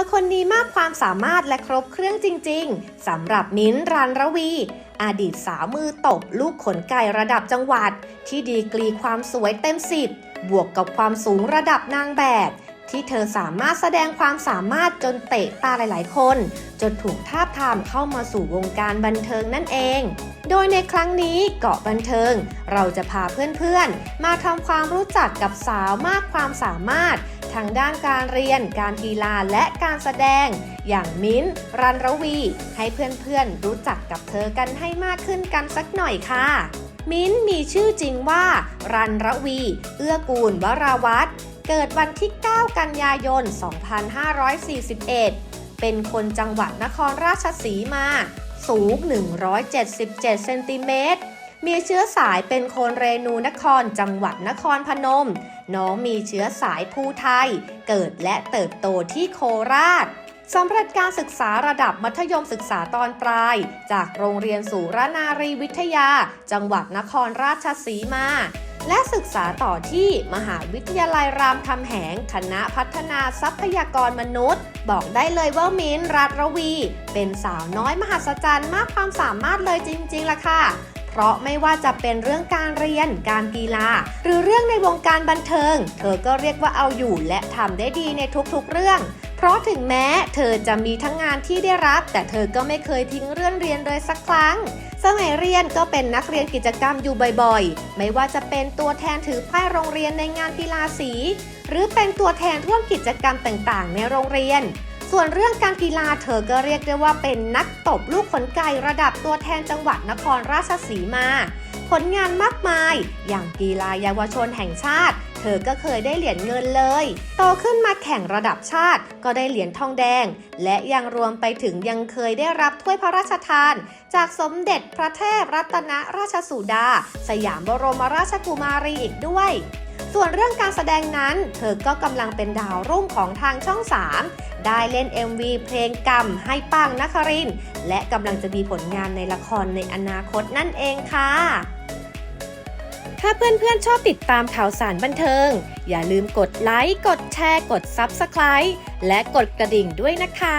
อคนนี้มากความสามารถและครบเครื่องจริง ๆ สำหรับมิ้นท์รันระวี อดีตสาวมือตบลูกขนไก่ระดับจังหวัด ที่ดีกรีความสวยเต็มสิบบวกกับความสูงระดับนางแบบ ที่เธอสามารถแสดงความสามารถจนเตะตาหลาย ๆ คน จนถูกทาบทามเข้ามาสู่วงการบันเทิงนั่นเอง โดยในครั้งนี้เกาะบันเทิง เราจะพาเพื่อน ๆ มาทำความรู้จักกับสาวมากความสามารถ ทางด้านการเรียน การกีฬาและการแสดง อย่างมิ้นท์รันระวี ให้เพื่อนๆรู้จักกับเธอกันให้มากขึ้นกันสักหน่อยค่ะมิ้นท์มีชื่อจริงว่า รันระวี เอื้อกูลวราวัฒน์เกิดวันที่ 9 กันยายน 2541 เป็นคนจังหวัดนครราชสีมา สูง 177 เซนติเมตร มีเชื้อสายเป็นคนเรนูนครจังหวัดนครพนม น้องมีเชื้อสายภูไทย เกิดและเติบโตที่โคราชสำหรับการศึกษาระดับมัธยมศึกษาตอนปลาย จากโรงเรียนสุรนารีวิทยา จังหวัดนครราชสีมา และศึกษาต่อที่มหาวิทยาลัยรามคำแหง คณะพัฒนาทรัพยากรมนุษย์ บอกได้เลยว่ามิ้นท์รัตรวี เป็นสาวน้อยมหัศจรรย์มากความสามารถเลยจริงๆล่ะค่ะ เพราะไม่ว่าจะเป็นเรื่องการเรียน การกีฬา หรือเรื่องในวงการบันเทิง เธอก็เรียกว่าเอาอยู่และทำได้ดีในทุกๆเรื่องเพราะถึงแม้เธอจะมีทั้งงานที่ได้รับ แต่เธอก็ไม่เคยทิ้งเรื่องเรียนเลยสักครั้ง สมัยเรียนก็เป็นนักเรียนกิจกรรมอยู่บ่อยๆ ไม่ว่าจะเป็นตัวแทนถือป้ายโรงเรียนในงานกีฬาสี หรือเป็นตัวแทนร่วมกิจกรรมต่างๆ ในโรงเรียน ส่วนเรื่องการกีฬาเธอก็เรียกได้ว่าเป็นนักตบลูกขนไก่ระดับตัวแทนจังหวัดนครราชสีมา ผลงานมากมาย อย่างกีฬาเยาวชนแห่งชาติ เธอก็เคยได้เหรียญเงินเลย โตขึ้นมาแข่งระดับชาติก็ได้เหรียญทองแดง และยังรวมไปถึงยังเคยได้รับถ้วยพระราชทาน จากสมเด็จพระเทพรัตนราชสุดา สยามบรมราชกุมารีอีกด้วย ส่วนเรื่องการแสดงนั้น เธอก็กำลังเป็นดาวรุ่งของทางช่อง 3 ได้เล่น MV เพลงกรรมให้ปังนคริน และกำลังจะมีผลงานในละครในอนาคตนั่นเองค่ะ ถ้าเพื่อนๆชอบติดตามข่าวสารบันเทิง อย่าลืมกดไลค์ กดแชร์ กด Subscribe และกดกระดิ่งด้วยนะคะ